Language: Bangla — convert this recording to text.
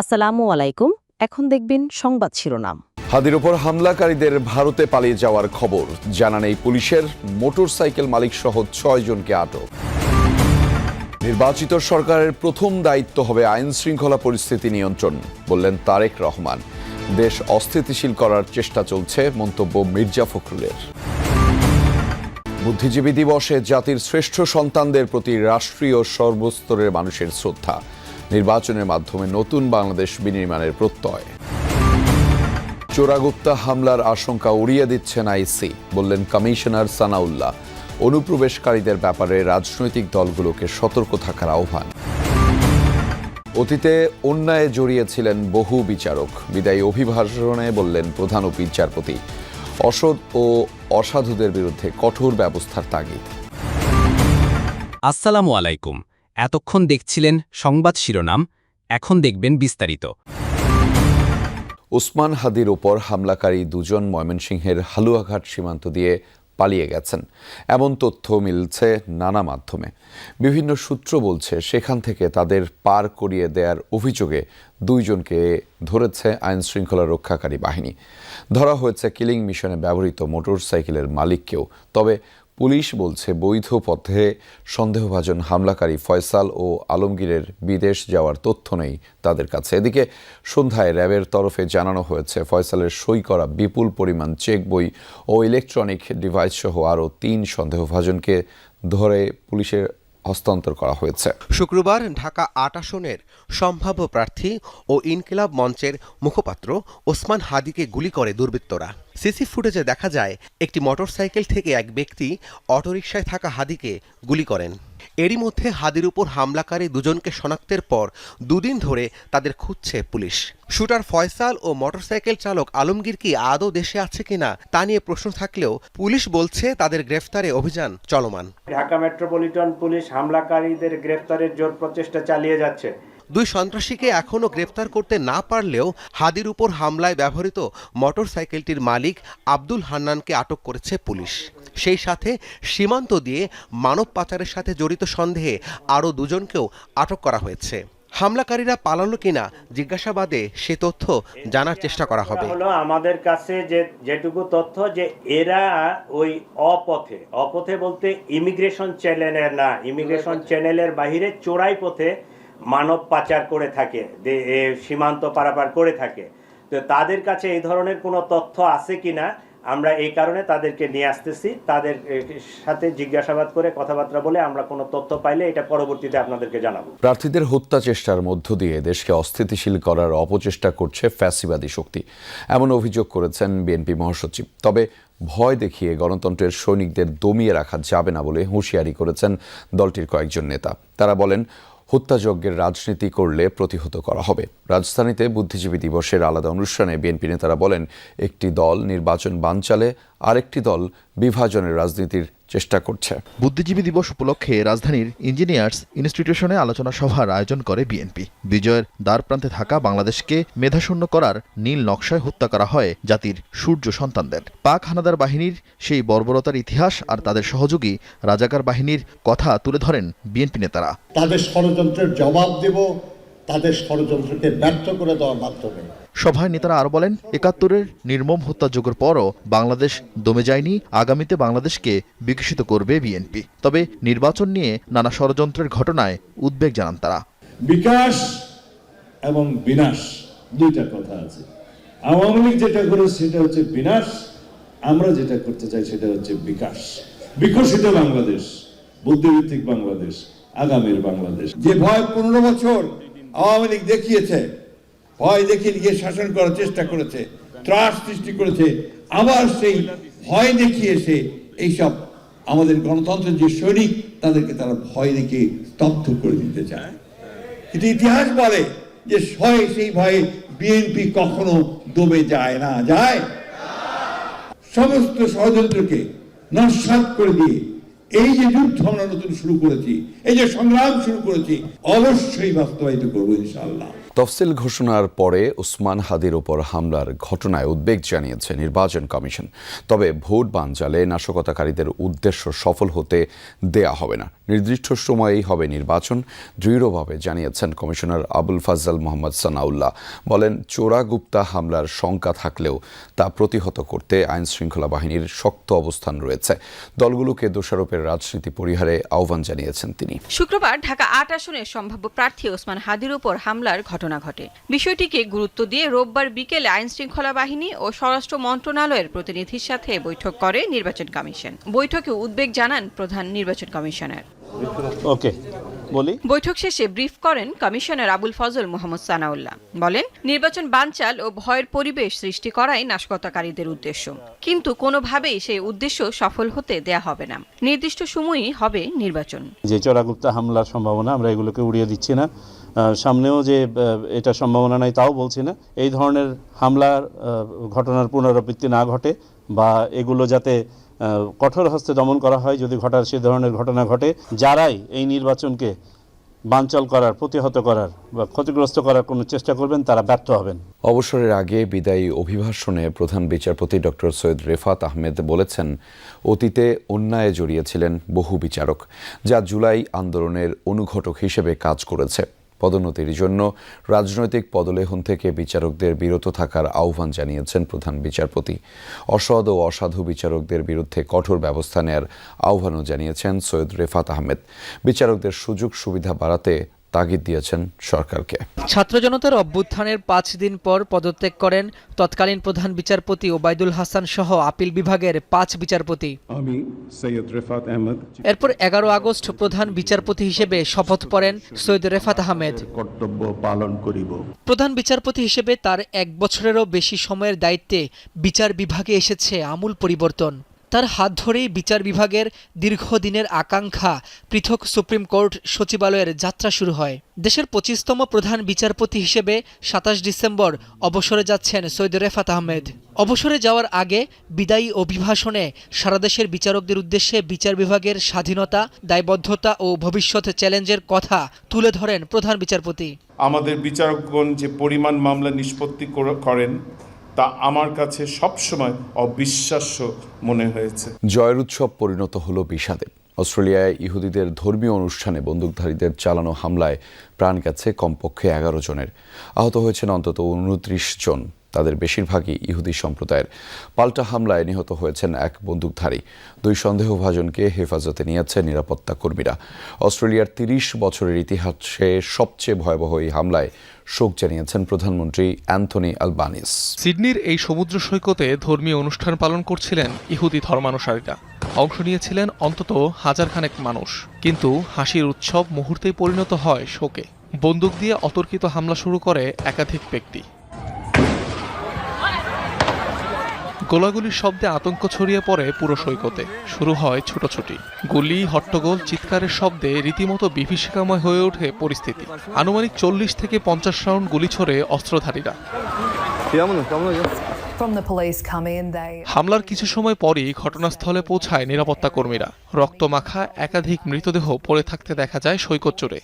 আসসালামু আলাইকুম, এখন দেখবেন সংবাদ শিরোনাম। হাদির ওপর হামলাকারীদের ভারতে পালিয়ে যাওয়ার খবর, জানান এই পুলিশের মোটরসাইকেল মালিক সহ ছয় জনকে আটক। নির্বাচিত সরকারের প্রথম দায়িত্ব হবে আইন শৃঙ্খলা পরিস্থিতি নিয়ন্ত্রণ, বললেন তারেক রহমান। দেশ অস্থিতিশীল করার চেষ্টা চলছে, মন্তব্য মির্জা ফখরুলের। বুদ্ধিজীবী দিবসে জাতির শ্রেষ্ঠ সন্তানদের প্রতি রাষ্ট্রীয় সর্বস্তরের মানুষের শ্রদ্ধা। নির্বাচনের মাধ্যমে নতুন বাংলাদেশ বিনির্মাণের প্রত্যয়। চোরাগুপ্তা হামলার আশঙ্কা উড়িয়ে দিচ্ছেন আইসি, বললেন কমিশনার সানাউল্লাহ। অনুপ্রবেশকারীদের ব্যাপারে রাজনৈতিক দলগুলোকে সতর্ক থাকার আহ্বান। অতীতে অন্যায় জড়িয়েছিলেন বহু বিচারক। বিদায়ী অভিভাষণে বললেন প্রধান বিচারপতি অসৎ ও অসাধুদের বিরুদ্ধে কঠোর ব্যবস্থার তাগিদ। আসসালামু আলাইকুম। এতক্ষণ দেখছিলেন সংবাদ শিরোনাম এখন দেখবেন বিস্তারিত। ওসমান হাদির ওপর হামলাকারী দুজন ময়মনসিংহের হালুয়াঘাট সীমান্ত দিয়ে পালিয়ে গেছেন। এমন তথ্য মিলছে নানা মাধ্যমে। বিভিন্ন সূত্র বলছে, সেখান থেকে তাদের পার করিয়ে দেওয়ার অভিযোগে দুইজনকে ধরেছে আইন শৃঙ্খলা রক্ষাকারী বাহিনী। ধরা হয়েছে কিলিং মিশনে ব্যবহৃত মোটরসাইকেলের মালিককেও। তবে পুলিশ বলছে বৈধ পথে সন্দেহভাজন হামলাকারী ফয়সাল ও আলমগীরের বিদেশ যাওয়ার তথ্য নেই তাদের কাছে। এদিকে সন্ধ্যায় র্যাবের তরফে জানানো হয়েছে, ফয়সালের সই করা বিপুল পরিমাণ চেক বই ও ইলেকট্রনিক ডিভাইস সহ আরও তিন সন্দেহভাজনকে ধরে পুলিশের হস্তান্তর করা হয়েছে। শুক্রবার ঢাকা আট আসনের সম্ভাব্য প্রার্থী ও ইনকিলাব মঞ্চের মুখপাত্র ওসমান হাদিকে গুলি করে দুর্বৃত্তরা। সিসি ফুটেজে দেখা যায়, একটি মোটরসাইকেল থেকে এক ব্যক্তি অটোরিকশায় থাকা হাদিকে গুলি করেন। এরই মধ্যে হাদির উপর হামলাকারী দুজনকে শনাক্তের পর দুদিন ধরে তাদের খুঁজছে পুলিশ। শুটার ফয়সাল ও মোটরসাইকেল চালক আলমগীর কি আদৌ দেশে আছে কিনা তা নিয়ে প্রশ্ন থাকলেও পুলিশ বলছে তাদের গ্রেফতারে অভিযান চলমান। ঢাকা মেট্রোপলিটন পুলিশ হামলাকারীদের গ্রেফতারের জোর প্রচেষ্টা চালিয়ে যাচ্ছে। দুই সন্ত্রাসীকে এখনও গ্রেপ্তার করতে না পারলেও হাদির উপর হামলায় ব্যবহৃত মোটরসাইকেলটির মালিক আব্দুল হান্নানকে আটক করেছে পুলিশ। সেই সাথে সীমান্ত দিয়ে মানব পাচারের সাথে জড়িত সন্দেহে আরও দুজনকেও আটক করা হয়েছে। হামলাকারীরা পালালো কিনা জিজ্ঞাসাবাদে সে তথ্য জানার চেষ্টা করা হবে। আমাদের কাছে যে যেটুকু তথ্য যে এরা ওই অপথে অপথে বলতে ইমিগ্রেশন চ্যানেলের না ইমিগ্রেশন চ্যানেলের বাহিরে চোরাই পথে মানব পাচার করে থাকে সীমান্ত পারাপার করে থাকে। তো তাদের কাছে এই ধরনের কোনো তথ্য আছে কিনা, আমরা এই কারণে তাদেরকে নিয়ে আসতেছি। তাদের সাথে জিজ্ঞাসাবাদ করে কথাবার্তা বলে আমরা কোনো তথ্য পাইলে এটা পরবর্তীতে আপনাদেরকে জানাব। প্রার্থীদের হত্যা চেষ্টার মধ্য দিয়ে দেশকে অস্থিতিশীল করার অপচেষ্টা করছে ফ্যাসিবাদী শক্তি। এমন অভিযোগ করেছেন বিএনপি মহাসচিব। তবে ভয় দেখিয়ে গণতন্ত্রের সৈনিকদের দমিয়ে রাখা যাবে না বলে হুঁশিয়ারি করেছেন দলটির কয়েকজন নেতা। তারা বলেন হত্যাযজ্ঞের রাজনীতি করলে প্রতিহত করা হবে। রাজধানীতে বুদ্ধিজীবী দিবসের আলাদা অনুষ্ঠানে বিএনপি নেতারা বলেন, একটি দল নির্বাচন বানচালে আরেকটি দল বিভাজনের রাজনীতির চেষ্টা করছে। বুদ্ধিজীবী দিবস উপলক্ষে রাজধানীর ইঞ্জিনিয়ার্স ইনস্টিটিউশনে আলোচনা সভার আয়োজন করে বিএনপি। বিজয়ের দ্বার প্রান্তে থাকা বাংলাদেশকে মেধাশূন্য করার নীল নকশায় হত্যা করা হয় জাতির সূর্য সন্তানদের। পাক হানাদার বাহিনীর সেই বর্বরতার ইতিহাস আর তাদের সহযোগী রাজাকার বাহিনীর কথা তুলে ধরেন বিএনপি নেতারা। তাদের ষড়যন্ত্রের জবাব দেব তাদের ষড়যন্ত্রকে ব্যর্থ করে দেওয়ার মাধ্যমে। সভায় নেতারা আরও বলেন একাত্তরের নির্মম হত্যাযজ্ঞের পরও বাংলাদেশ দমে যায়নি আগামীতে বাংলাদেশকে বিকশিত করবে বিএনপি। তবে নির্বাচন নিয়ে নানা ষড়যন্ত্রের ঘটনায় উদ্বেগ জানান তারা। বিকাশ এবং বিনাশ দুইটা কথা আছে। আওয়ামী লীগ যেটা করেছে সেটা হচ্ছে বিনাশ আমরা যেটা করতে চাই সেটা হচ্ছে বিকাশ। বিকশিত বাংলাদেশ বুদ্ধিভিত্তিক বাংলাদেশ আগামীর বাংলাদেশ। যে ভয় পনেরো বছর আওয়ামী লীগ দেখিয়েছে ভয় দেখিয়ে গিয়ে শাসন করার চেষ্টা করেছে, ত্রাস সৃষ্টি করেছে, আবার সেই ভয় দেখিয়ে সে এইসব আমাদের গণতন্ত্রের যে সৈনিক, তাদেরকে তারা ভয় দেখিয়ে স্তব্ধ করে দিতে চায়। কিন্তু ইতিহাস বলে যে ভয়ে, সেই ভয়ে বিএনপি কখনো দমে যায় না, যায়। সমস্ত ষড়যন্ত্রকে নস্বাত করে দিয়ে এই যে যুদ্ধ আমরা নতুন শুরু করেছি, এই যে সংগ্রাম শুরু করেছি, অবশ্যই বাস্তবায়িত করব ইনশাআল্লাহ। তফসিল ঘোষণার পরে ওসমান হাদির ওপর হামলার ঘটনায় উদ্বেগ জানিয়েছে নির্বাচন কমিশন। তবে ভোট বানচালে নাশকতাকারীদের উদ্দেশ্য সফল হতে দেয়া হবে না। নির্দিষ্ট সময়েই হবে নির্বাচন, দৃঢ়ভাবে জানিয়েছেন কমিশনার আবুল ফাজল মোহাম্মদ সানাউল্লাহ। বলেন, চোরাগুপ্তা হামলার শঙ্কা থাকলেও তা প্রতিহত করতে আইন শৃঙ্খলা বাহিনীর শক্ত অবস্থান রয়েছে। দলগুলোকে দোষারোপের রাজনীতি পরিহারে আহ্বান জানিয়েছেন তিনি। শুক্রবার ঢাকা আট আসনের সম্ভাব্য প্রার্থী ওসমান হাদির উপর হামলার ঘটনা ঘটে। বিষয়টিকে গুরুত্ব দিয়ে রোববার বিকেলে আইন শৃঙ্খলা বাহিনী ও স্বরাষ্ট্র মন্ত্রণালয়ের প্রতিনিধির সাথে বৈঠক করে নির্বাচন কমিশন। বৈঠকে উদ্বেগ জানান প্রধান নির্বাচন কমিশনার। ওকে বলি? বৈঠক শেষে ব্রিফ করেন কমিশনার আবুল ফজল মোহাম্মদ সানাউল্লাহ। বলেন নির্বাচন বানচাল ও ভয়ের পরিবেশ সৃষ্টি করাই নাশকতাকারীদের উদ্দেশ্য। কিন্তু কোনোভাবেই সেই উদ্দেশ্য সফল হতে দেয়া হবে না। নির্দিষ্ট সময়ই হবে নির্বাচন। যে চোরাগুপ্তা হামলার সম্ভাবনা আমরা এগুলোকে উড়িয়ে দিচ্ছি না। সামনেও যে এটা সম্ভাবনা নাই, তাও বলছি না। এই ধরনের হামলার ঘটনার পুনরাবৃত্তি না ঘটে বা এগুলো যাতে কঠোর হস্তে দমন করা হয়, যদি ঘটার সে ধরনের ঘটনা ঘটে, যারাই এই নির্বাচনকে বানচাল করার, প্রতিহত করার বা ক্ষতিগ্রস্ত করার কোনো চেষ্টা করবেন, তারা ব্যর্থ হবেন। অবসরের আগে বিদায়ী অভিভাষণে প্রধান বিচারপতি ডক্টর সৈয়দ রেফাত আহমেদ বলেছেন, অতীতে অন্যায়ে জড়িয়েছিলেন বহু বিচারক, যা জুলাই আন্দোলনের অনুঘটক হিসেবে কাজ করেছে। পদোন্নতির জন্য রাজনৈতিক পদলেহন থেকে বিচারকদের বিরত থাকার আহ্বান জানিয়েছেন প্রধান বিচারপতি। অসৎ ও অসাধু বিচারকদের বিরুদ্ধে কঠোর ব্যবস্থা নেয়ার আহ্বানও জানিয়েছেন সৈয়দ রেফাত আহমেদ। বিচারকদের সুযোগ সুবিধা বাড়াতে তাগিদ দিয়েছেন সরকারকে। ছাত্র জনতার অভ্যুত্থানের পাঁচ দিন পর পদত্যাগ করেন তৎকালীন প্রধান বিচারপতি ওবায়দুল হাসান সহ আপিল বিভাগের পাঁচ বিচারপতি। আমি সৈয়দ রেফাত আহমদ। এরপর এগারো আগস্ট প্রধান বিচারপতি হিসেবে শপথ পড়েন সৈয়দ রেফাত আহমেদ। কর্তব্য পালন করিব। প্রধান বিচারপতি হিসেবে তার এক বছরেরও বেশি সময়ের দায়িত্বে বিচার বিভাগে এসেছে আমূল পরিবর্তন। তার হাত ধরেই বিচার বিভাগের দীর্ঘদিনের আকাঙ্ক্ষা পৃথক সুপ্রিম কোর্ট সচিবালয়ের যাত্রা শুরু হয়। দেশের পঁচিশতম প্রধান বিচারপতি হিসেবে সাতাশ ডিসেম্বর অবসরে যাচ্ছেন সৈয়দ রেফাত আহমেদ। অবসরে যাওয়ার আগে বিদায়ী অভিভাষণে সারাদেশের বিচারকদের উদ্দেশ্যে বিচার বিভাগের স্বাধীনতা, দায়বদ্ধতা ও ভবিষ্যৎ চ্যালেঞ্জের কথা তুলে ধরেন প্রধান বিচারপতি। আমাদের বিচারকগণ যে পরিমাণ মামলা নিষ্পত্তি করেন তা আমার কাছে সবসময় অবিশ্বাস্য মনে হয়েছে। জয়ের উৎসব পরিণত হলো বিষাদে। অস্ট্রেলিয়ায় ইহুদিদের ধর্মীয় অনুষ্ঠানে বন্দুকধারীদের চালানো হামলায় প্রাণ গেছে কমপক্ষে এগারো জনের। আহত হয়েছেন অন্তত উনত্রিশ জন। তাদের বেশিরভাগই ইহুদি সম্প্রদায়ের। পাল্টা হামলায় নিহত হয়েছেন এক বন্দুকধারী। দুই সন্দেহভাজনকে হেফাজতে নিয়েছে নিরাপত্তা কর্মীরা। অস্ট্রেলিয়ার তিরিশ বছরের ইতিহাসে সবচেয়ে ভয়াবহ এই হামলায় শোক জানিয়েছেন প্রধানমন্ত্রী অ্যান্থনি আলবানিস। সিডনির এই সমুদ্র সৈকতে ধর্মীয় অনুষ্ঠান পালন করছিলেন ইহুদি ধর্মানুসারীরা। অংশ নিয়েছিলেন অন্তত হাজারখানেক মানুষ। কিন্তু হাসির উৎসব মুহূর্তেই পরিণত হয় শোকে। বন্দুক দিয়ে অতর্কিত হামলা শুরু করে একাধিক ব্যক্তি। গোলাগুলির শব্দে আতঙ্ক ছড়িয়ে পড়ে পুরো সৈকতে। শুরু হয় ছুটোছুটি। গুলি হট্টগোল চিৎকারের শব্দে রীতিমতো বিভীষিকাময় হয়ে ওঠে পরিস্থিতি। আনুমানিক চল্লিশ থেকে পঞ্চাশ রাউন্ড গুলি ছোড়ে অস্ত্রধারীরা। হামলার কিছু সময় পরই ঘটনাস্থলে পৌঁছায় নিরাপত্তা কর্মীরা রক্তমাখা একাধিক মৃতদেহ পড়ে থাকতে দেখা যায় সৈকত চূড়ে